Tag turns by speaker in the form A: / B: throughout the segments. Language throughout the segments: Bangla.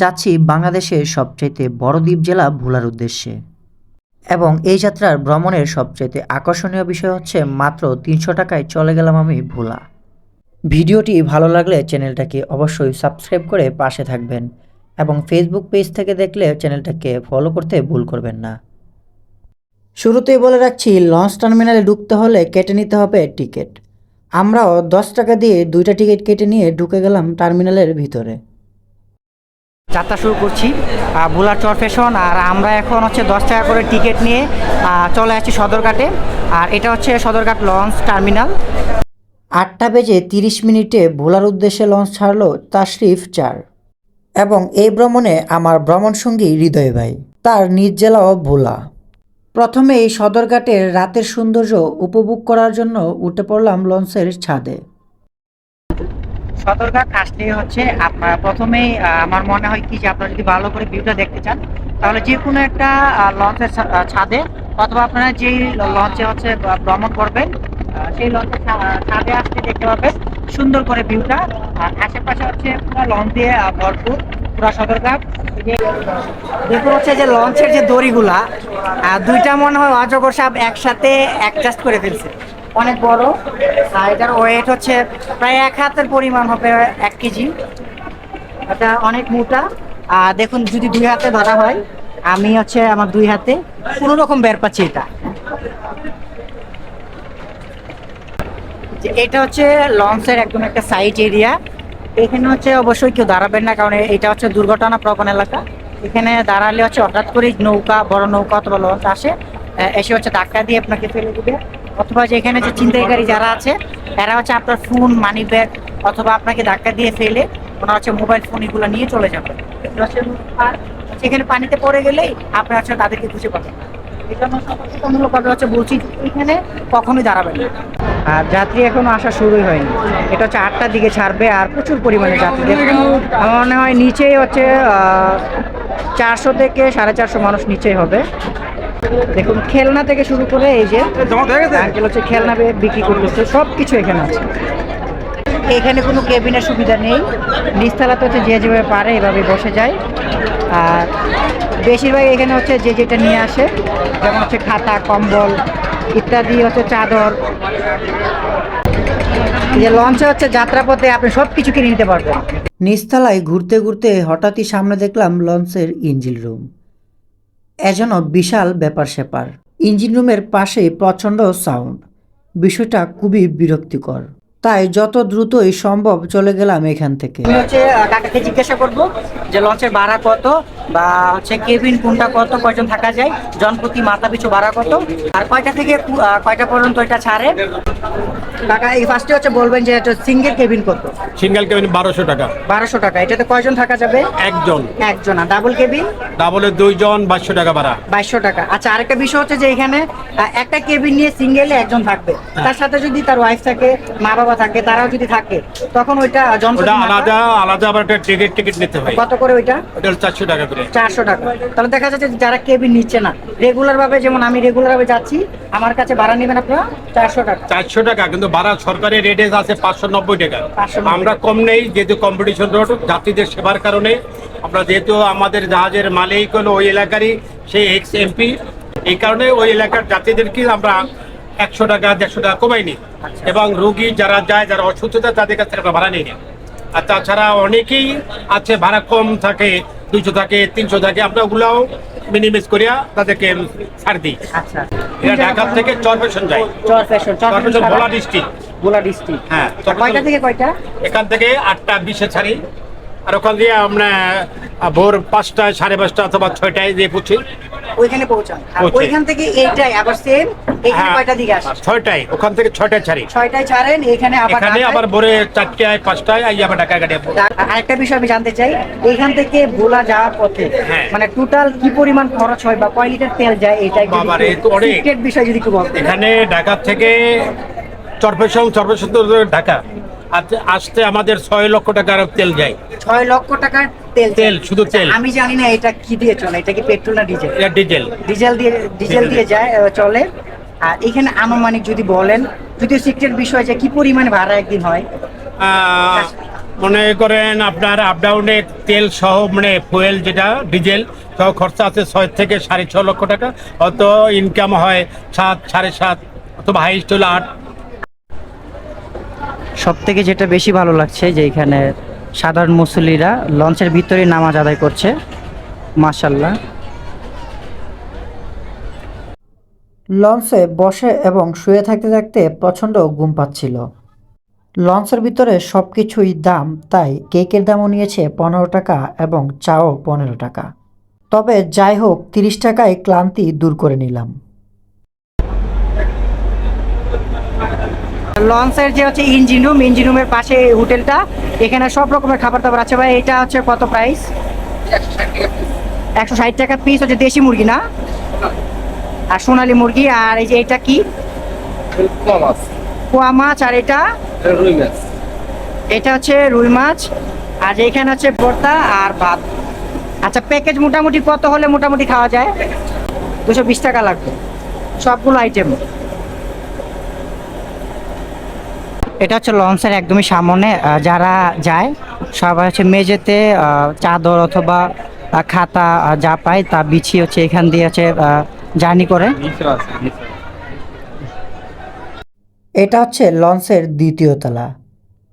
A: যাচ্ছি বাংলাদেশের সবচাইতে বড় দ্বীপ জেলা ভোলার উদ্দেশ্যে। এবং এই যাত্রার ভ্রমণের সবচাইতে আকর্ষণীয় বিষয় হচ্ছে মাত্র তিনশো টাকায় চলে গেলাম আমি ভোলা। ভিডিওটি ভালো লাগলে চ্যানেলটাকে অবশ্যই সাবস্ক্রাইব করে পাশে থাকবেন এবং ফেসবুক পেজ থেকে দেখলে চ্যানেলটাকে ফলো করতে ভুল করবেন না। শুরুতেই বলে রাখছি, লঞ্চ টার্মিনালে ঢুকতে হলে কেটে নিতে হবে টিকিট। আমরাও দশ টাকা দিয়ে দুইটা টিকিট কেটে নিয়ে ঢুকে গেলাম টার্মিনালের ভিতরে।
B: যাত্রা শুরু করছি ভোলার চর ফ্যাশন, আর আমরা এখন হচ্ছে দশ টাকা করে টিকিট নিয়ে চলে আসছি সদরঘাটে, আর এটা হচ্ছে সদরঘাট লঞ্চ টার্মিনাল।
A: আটটা বেজে তিরিশ মিনিটে ভোলার উদ্দেশ্যে লঞ্চ ছাড়লো তাশরিফ চার, এবং এই ভ্রমণে আমার ভ্রমণ সঙ্গী হৃদয় ভাই, তার নিজ জেলাও ভোলা। প্রথমে এই সদরঘাটের রাতের সৌন্দর্য উপভোগ করার জন্য উঠে পড়লাম লঞ্চের ছাদে।
B: সদরঘাট আসলে হচ্ছে আপনার প্রথমেই আমার মনে হয় কি যে আপনারা যদি ভালো করে ভিউটা দেখতে চান, তাহলে যে কোনো একটা লঞ্চের ছাদে অথবা আপনারা যেই লঞ্চে হচ্ছে ভ্রমণ করবেন সেই লঞ্চের ছাদে আসলে দেখতে পাবেন সুন্দর করে ভিউটা। আর আশেপাশে হচ্ছে পুরো লঞ্চ দিয়ে ভরপুর, পুরো সদরঘাট দেখুন হচ্ছে যে লঞ্চের যে দড়িগুলা দুইটা মনে হয় অজগর সাপ একসাথে অ্যাডজাস্ট করে ফেলছে। অনেক বড়। আর এটার ওয়েট হচ্ছে প্রায় এক হাতের পরিমাণ হবে এক কেজি। এটা অনেক মোটা। আর দেখুন, যদি দুই হাতে ধরা হয়, আমি হচ্ছে আমার দুই হাতে কোনো রকম বের পাচ্ছি এটা। এটা হচ্ছে লঞ্চের একদম একটা সাইড এরিয়া এখানে হচ্ছে অবশ্যই কেউ দাঁড়াবেন না, কারণ এটা হচ্ছে দুর্ঘটনা প্রবণ এলাকা। এখানে দাঁড়ালে হচ্ছে হঠাৎ করে নৌকা, বড় নৌকা অথবা লঞ্চ আসে। এসে হচ্ছে ধাক্কা দিয়ে আপনাকে ফেলে দিবে। অথবা যে এখানে যে ছিনতাইকারী যারা আছে তারা হচ্ছে আপনার ফোন মানি ব্যাগ অথবা আপনাকে ধাক্কা দিয়ে ফেলে ওনারা হচ্ছে মোবাইল ফোন এগুলো নিয়ে চলে যাবে। সেখানে পানিতে পড়ে গেলেই আপনার হচ্ছে তাদেরকে খুঁজে পাবেন। এখানে আর যাত্রী এখনও আসা শুরুই হয়নি। এটা হচ্ছে আটটার দিকে ছাড়বে আর প্রচুর পরিমাণে আমার মনে হয় নিচেই হচ্ছে চারশো থেকে সাড়ে চারশো মানুষ নিচেই হবে। দেখুন খেলনা থেকে শুরু করে এই যে আঙ্কেল হচ্ছে খেলনা বিক্রি করতেছে সব কিছু এখানে আছে। এখানে কোনো কেবিনের সুবিধা নেই। নিচতলাতে হচ্ছে যে যেভাবে পারে এভাবে বসে যায়। আর বেশিরভাগ এখানে হচ্ছে যে যেটা নিয়ে আসে যেমন হচ্ছে খাতা কম্বল ইত্যাদি হচ্ছে চাদর। যে লঞ্চে হচ্ছে যাত্রাপথে আপনি সব কিছু কিনে নিতে পারবেন।
A: নিচতলায় ঘুরতে ঘুরতে হঠাৎই সামনে দেখলাম লঞ্চের ইঞ্জিন রুম। এজন্য বিশাল ব্যাপার স্যাপার। ইঞ্জিন রুমের পাশে প্রচণ্ড সাউন্ড। বিষয়টা খুবই বিরক্তিকর। তাই যত দ্রুতই সম্ভব চলে গেলাম এখান থেকে।
B: জিজ্ঞাসা করব যে, লঞ্চের ভাড়া কত? বা হচ্ছে কেবিন কোনটা কত কয়জন থাকা যায় জনপ্রতি মাথা পিছু ভাড়া কত আর কয়টা থেকে কয়টা পর্যন্ত এটা ছাড়ে? কাকা এই ফার্স্টে হচ্ছে বলবেন যে এটা সিঙ্গেল কেবিন কত?
C: সিঙ্গেল কেবিন বারোশো টাকা।
B: বারোশো টাকা। এটাতে কয়জন থাকা যাবে?
C: একজন।
B: একজন। আর ডাবল কেবিন
C: ডাবলে দুইজন বাইশশো টাকা ভাড়া।
B: বাইশশো টাকা। আচ্ছা আরেকটা বিষয় হচ্ছে যে এখানে একটা কেবিন নিয়ে সিঙ্গেলে একজন থাকবে। তার সাথে যদি তার ওয়াইফ থাকে মা বাবা থাকে তারাও যদি থাকে তখন ওইটা জনপ্রতি
C: আলাদা আলাদা আবার একটা টিকিট টিকিট নিতে হয়।
B: কত করে ওইটা?
C: ওটা চারশো টাকা করে।
B: চারশো টাকা। তাহলে দেখা যাচ্ছে যারা কেবিন নিচ্ছে না রেগুলার ভাবে যেমন আমি রেগুলার ভাবে যাচ্ছি আমার কাছে ভাড়া নেবেন আপনারা চারশো টাকা।
C: চারশো টাকা কিন্তু ভাড়া সরকারি রেটে আছে পাঁচশো নব্বই টাকা। আমরা কম নেই যেহেতু কম্পিটিশন রোড যাত্রীদের সেবার কারণে। আমরা যেহেতু আমাদের জাহাজের মালিক হলো ওই এলাকারই সেই এক্স এমপি এই কারণে ওই এলাকার যাত্রীদেরকে আমরা একশো টাকা দেড়শো টাকা কমাই নিই এবং রুগী যারা যায় যারা অসুস্থতা তাদের কাছ থেকে আমরা ভাড়া নিই না। আর তাছাড়া অনেকেই আছে ভাড়া কম থাকে। দুইশো থাকে তিনশো থাকে আমরা ওগুলাও মিনিমাইজ করিয়া তাদেরকে ছাড় দিই।
B: আচ্ছা।
C: এরা ঢাকা থেকে ফ্যাশন যায়।
B: Char fashion Char
C: fashion Bhola district
B: Bhola district
C: হ্যাঁ
B: কয়টা থেকে কয়টা?
C: এখান থেকে আটটা বিশে ছাড়ি। আর ওখান দিয়ে আমরা ভোর পাঁচটায় সাড়ে পাঁচটা অথবা ছয়টায় দিয়ে পৌঁছি।
B: ওইখানে পৌঁছান। ওইখান থেকে এইটাই আবার সেম এখানে
C: হ্যাঁ,
B: কয়টা দিকে আসে?
C: ছয়টায় ওখান থেকে ছয়টায় ছাড়ি।
B: ছয়টায় ছাড়েন এখানে আবার
C: এখানে আবার ভোরে চারটায় পাঁচটায় আই আবার ঢাকা গাড়ি
B: আরেকটা বিষয় আমি জানতে চাই এখান থেকে ভোলা যাওয়ার পথে
C: হ্যাঁ।
B: মানে টোটাল কি পরিমাণ খরচ হয় বা কয় লিটার তেল যায় এটাই
C: বাবারে, তো অনেক।
B: বিষয় যদি একটু
C: এখানে ঢাকা থেকে চরপেশন চরপেশন ঢাকা। আসতে আমাদের ছয় লক্ষ টাকার তেল যায়।
B: ছয় লক্ষ টাকার তেল
C: তেল, শুধু তেল।
B: আমি জানি না এটা কি দিয়ে চলে এটা কি পেট্রোল না ডিজেল?
C: এটা ডিজেল।
B: ডিজেল দিয়ে ডিজেল দিয়ে যায় চলে। আর এখানে আনুমানিক যদি বলেন যদি সিক্রেট বিষয় যে কি পরিমাণে ভাড়া একদিন হয়?
C: মনে করেন আপনার আপ ডাউনে তেল সহ মানে ফুয়েল যেটা ডিজেল সহ খরচা আছে ছয় থেকে সাড়ে ছ লক্ষ টাকা। অত ইনকাম হয় সাত সাড়ে সাত অথবা হাইস্ট হলো আট।
B: সব থেকে যেটা বেশি ভালো লাগছে যে এখানে সাধারণ মুসল্লিরা লঞ্চের ভিতরে নামাজ আদায় করছে মাশাল্লাহ
A: লঞ্চে বসে এবং শুয়ে থাকতে থাকতে প্রচণ্ড ঘুম পাচ্ছিল। লঞ্চের ভিতরে সব কিছুই দাম, তাই কেকের দামও নিয়েছে পনেরো টাকা এবং চাও পনেরো টাকা। তবে যাই হোক, তিরিশ টাকায় ক্লান্তি দূর করে নিলাম।
B: লঞ্চের যে হচ্ছে ইঞ্জিন রুম ইঞ্জিন রুমের পাশে এই হোটেলটা। এখানে সব রকমের খাবার দাবার আছে ভাই। এটা হচ্ছে কত প্রাইস একশো ষাট টাকা পিস হচ্ছে দেশি মুরগি না? আর সোনালী মুরগি আর এই যে এটা কি? পোয়া মাছ। আর এটা? এটা হচ্ছে রুই মাছ। আর এখানে হচ্ছে ভর্তা আর ভাত। আচ্ছা প্যাকেজ মোটামুটি কত হলে মোটামুটি খাওয়া যায়? দুশো বিশ টাকা লাগবে। সবগুলো আইটেম এটা হচ্ছে লঞ্চের একদমই সামনে যারা যায়, সবাই হচ্ছে মেঝেতে চাদর অথবা খাতা যা পায় তা বিছিয়ে হচ্ছে এখান দিয়ে হচ্ছে জার্নি করে।
A: এটা হচ্ছে লঞ্চের দ্বিতীয় তলা।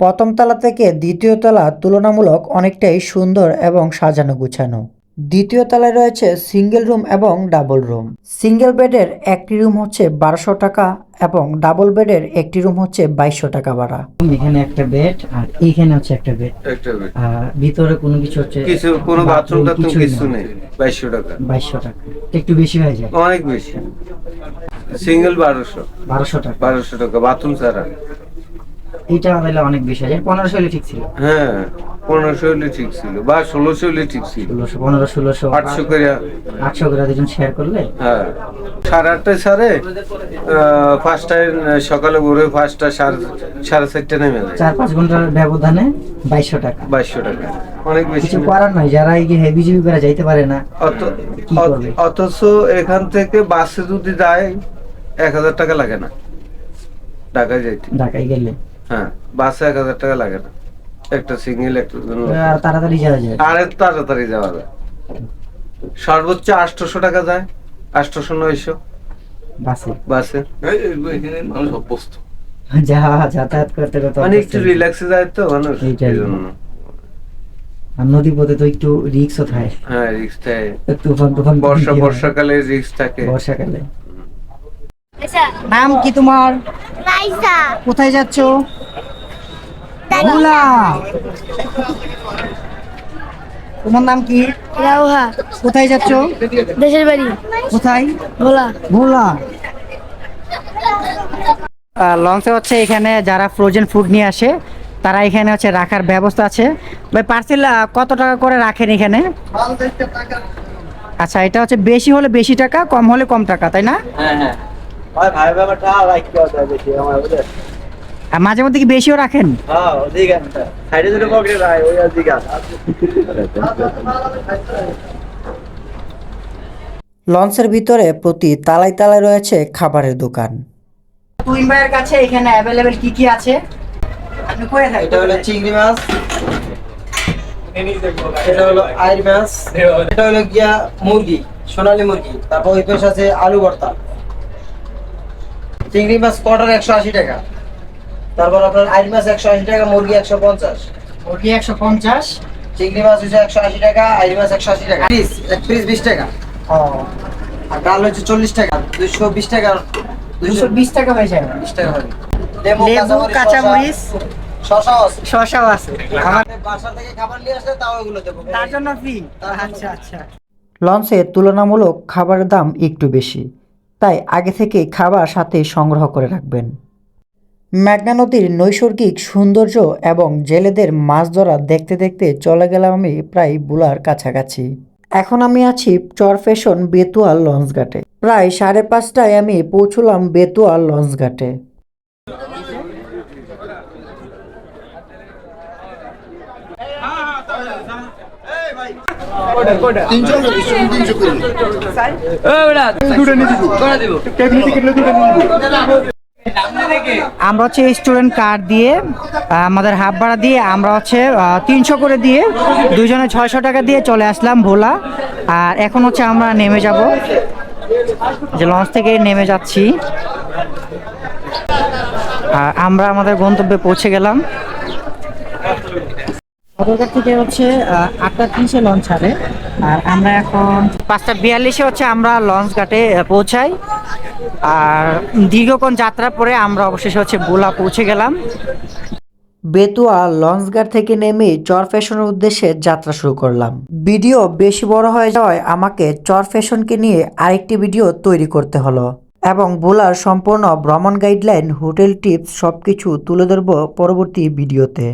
A: প্রথম তলা থেকে দ্বিতীয় তলা তুলনামূলক অনেকটাই সুন্দর এবং সাজানো গুছানো দ্বিতীয় তলায় রয়েছে সিঙ্গেল রুম এবং ডাবল রুম। সিঙ্গেল বেডের একটি রুম হচ্ছে বারোশো টাকা এবং ডাবল বেডের একটি রুম হচ্ছে বাইশশো টাকা ভাড়া।
B: এখানে একটা বেড আর এইখানে হচ্ছে একটা বেড।
D: একটা
B: ভিতরে কোনো কিছু হচ্ছে
D: কিছু কোনো বাথরুম টাথরুম কিছু নেই। বাইশশো টাকা।
B: বাইশশো টাকা। একটু বেশি হয়ে যায়।
D: অনেক বেশি। সিঙ্গেল বারোশো।
B: বারোশো টাকা।
D: বারোশো টাকা বাথরুম ছাড়া।
B: এইটা তাহলে অনেক বেশি যায় পনেরোশো হলে ঠিক ছিল।
D: হ্যাঁ পনেরোশো হলে ঠিক ছিল বা ষোলোশো হলে ঠিক ছিল।
B: ষোলোশো পনেরো ষোলোশো
D: আটশো করে।
B: আটশো করে দুজন শেয়ার করলে?
D: হ্যাঁ। সাড়ে আটটায় সাড়ে পাঁচটায় সকালে ভোরে পাঁচটা সাড়ে সাড়ে চারটে নেমে যায়।
B: চার পাঁচ ঘণ্টার ব্যবধানে বাইশশো টাকা।
D: বাইশশো টাকা। অনেক বেশি
B: কিছু করার নয় যারা এই হেভি জিবি করে যাইতে পারে না
D: অথচ এখান থেকে বাসে যদি যায় এক হাজার টাকা লাগে না। ঢাকায় যাইতে।
B: ঢাকায় গেলে।
D: হ্যাঁ। বাসে এক হাজার টাকা লাগে না। একটা সিঙ্গেল একটা
B: তাড়াতাড়ি যাওয়া যায়।
D: আরে তাড়াতাড়ি যাওয়া যায়। সর্বোচ্চ আটশোশো টাকা যায়। আটশোশো নয়শো।
B: বাসে।
D: বাসে।
E: মানুষ অভ্যস্ত।
B: যা যাতায়াত করতে করতে
D: মানে একটু রিল্যাক্সে যায়। তো মানুষ এই জন্য।
B: আর নদী পথে তো একটু রিক্সও থাকে।
D: হ্যাঁ রিক্স থাকে।
B: তুফান তুফান
D: বর্ষা বর্ষাকালে রিক্স থাকে।
B: বর্ষাকালে। নাম কি তোমার?
F: রাইসা
B: কোথায় যাচ্ছ? তোমার নাম কি?
F: রাউহা।
B: কোথায় যাচ্ছ?
F: দেশের বাড়ি।
B: কোথায়?
F: ভোলা।
B: ভোলা। লঞ্চে হচ্ছে এখানে যারা ফ্রোজেন ফুড নিয়ে আসে তারা এখানে হচ্ছে রাখার ব্যবস্থা আছে। ভাই পার্সেল কত টাকা করে রাখেন এখানে? আচ্ছা এটা হচ্ছে বেশি হলে বেশি টাকা কম হলে কম টাকা তাই না? আর মাঝে মধ্যে কি বেশিও রাখেন?
A: লঞ্চের ভিতরে প্রতি তালায় তালায় রয়েছে খাবারের দোকান।
B: তুইন ভাইয়ের কাছে এখানে অ্যাভেলেবেল কি কি আছে? আপনি কয়ে থাকেন।
G: এটা হলো চিংড়ি মাছ। এটা হলো আইর মাছ। এটা হলো গিয়া মুরগি সোনালী মুরগি। তারপর ওই পাশে আছে আলু ভর্তা। চিংড়ি মাছ কোয়ার্টার একশো আশি টাকা। তারপর আপনার আইর মাছ একশো আশি টাকা মুরগি একশো পঞ্চাশ।
B: মুরগি একশো পঞ্চাশ।
G: চিংড়ি মাছ হচ্ছে একশো আশি টাকা আইর মাছ একশো আশি টাকা। পিস এক পিস বিশ টাকা।
B: ও
G: আর ডাল হচ্ছে চল্লিশ টাকা দুশো বিশ টাকা
B: দুশো বিশ টাকা হয়ে যায়।
G: বিশ টাকা হবে লেবু
B: লেবু কাঁচামরিচ
G: শশা আছে।
B: শসাও আছে। আমার
G: বাসা থেকে খাবার নিয়ে আসলে তাও এগুলো দেবো।
B: তার জন্য ফ্রি আচ্ছা আচ্ছা।
A: লঞ্চে তুলনামূলক খাবারের দাম একটু বেশি। তাই আগে থেকে খাবার সাথে সংগ্রহ করে রাখবেন। মেঘনা নদীর নৈসর্গিক সৌন্দর্য এবং জেলেদের মাছ ধরা দেখতে দেখতে চলে গেলাম আমি প্রায় বুলার কাছাকাছি। এখন আমি আছি চর চরফেশন বেতুয়াল লঞ্চঘাটে। প্রায় সাড়ে পাঁচটায় আমি পৌঁছলাম বেতুয়াল লঞ্চঘাটে।
B: আমরা হচ্ছে স্টুডেন্ট কার্ড দিয়ে আমাদের হাফ ভাড়া দিয়ে আমরা হচ্ছে তিনশো করে দিয়ে দুজনে ছয়শো টাকা দিয়ে চলে আসলাম ভোলা। আর এখন হচ্ছে আমরা নেমে যাব। যে লঞ্চ থেকে নেমে যাচ্ছি। আর আমরা আমাদের গন্তব্যে পৌঁছে গেলাম। সদরঘাট থেকে হচ্ছে আটটা তিরিশে লঞ্চ ছাড়ে আর আমরা এখন পাঁচটা বিয়াল্লিশে হচ্ছে আমরা লঞ্চ ঘাটে পৌঁছাই। আর দীর্ঘক্ষণ যাত্রার পরে আমরা অবশেষে হচ্ছে বোলা পৌঁছে গেলাম।
A: বেতুয়া লঞ্চঘাট থেকে নেমে চর ফ্যাশনের উদ্দেশ্যে যাত্রা শুরু করলাম। ভিডিও বেশি বড় হয়ে যাওয়ায় আমাকে চর ফ্যাশনকে নিয়ে আরেকটি ভিডিও তৈরি করতে হলো এবং বোলার সম্পূর্ণ ভ্রমণ গাইডলাইন হোটেল টিপস সবকিছু তুলে ধরবো পরবর্তী ভিডিওতে।